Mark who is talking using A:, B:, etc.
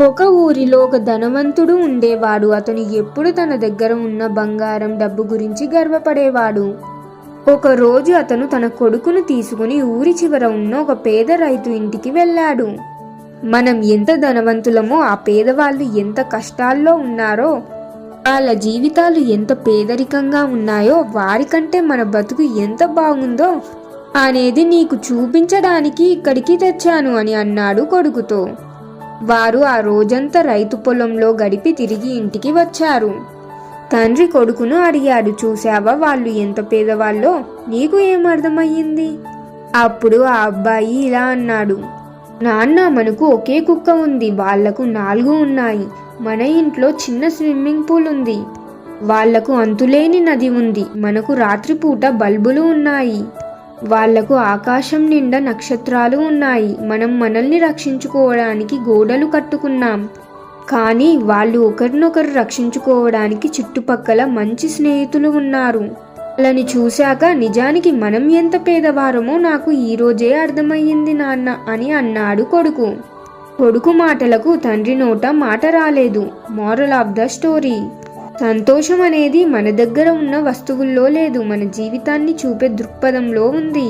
A: ఒక ఊరిలో ఒక ధనవంతుడు ఉండేవాడు. అతను ఎప్పుడు తన దగ్గర ఉన్న బంగారం డబ్బు గురించి గర్వపడేవాడు. ఒక రోజు అతను తన కొడుకును తీసుకుని ఊరి చివర ఉన్న ఒక పేద రైతు ఇంటికి వెళ్ళాడు. మనం ఎంత ధనవంతులమో ఆ పేదవాళ్ళు ఎంత కష్టాల్లో ఉన్నారో వాళ్ళ జీవితాలు ఎంత పేదరికంగా ఉన్నాయో వారికంటే మన బతుకు ఎంత బాగుందో అనేది నీకు చూపించడానికి ఇక్కడికి తెచ్చాను అని అన్నాడు కొడుకుతో. వారు ఆ రోజంతా రైతు పొలంలో గడిపి తిరిగి ఇంటికి వచ్చారు. తండ్రి కొడుకును అడిగాడు చూశావా వాళ్ళు ఎంత పేదవాళ్ళో? నీకు ఏం అర్థమయ్యింది? అప్పుడు ఆ అబ్బాయి ఇలా అన్నాడు నాన్న మనకు ఒకే కుక్క ఉంది. వాళ్ళకు నాలుగు ఉన్నాయి. మన ఇంట్లో చిన్న స్విమ్మింగ్ పూల్ ఉంది. వాళ్ళకు అంతులేని నది ఉంది. మనకు రాత్రిపూట బల్బులు ఉన్నాయి. వాళ్ళకు ఆకాశం నిండా నక్షత్రాలు ఉన్నాయి. మనం మనల్ని రక్షించుకోవడానికి గోడలు కట్టుకున్నాం. కానీ వాళ్ళు ఒకరినొకరు రక్షించుకోవడానికి చుట్టుపక్కల మంచి స్నేహితులు ఉన్నారు. వాళ్ళని చూశాక నిజానికి మనం ఎంత పేదవారమో నాకు ఈరోజే అర్థమయ్యింది నాన్న అని అన్నాడు కొడుకు. కొడుకు మాటలకు తండ్రి నోట మాట రాలేదు. Moral of the story. సంతోషం అనేది మన దగ్గర ఉన్న వస్తువుల్లో లేదు మన జీవితాన్ని చూపే దృక్పథంలో ఉంది.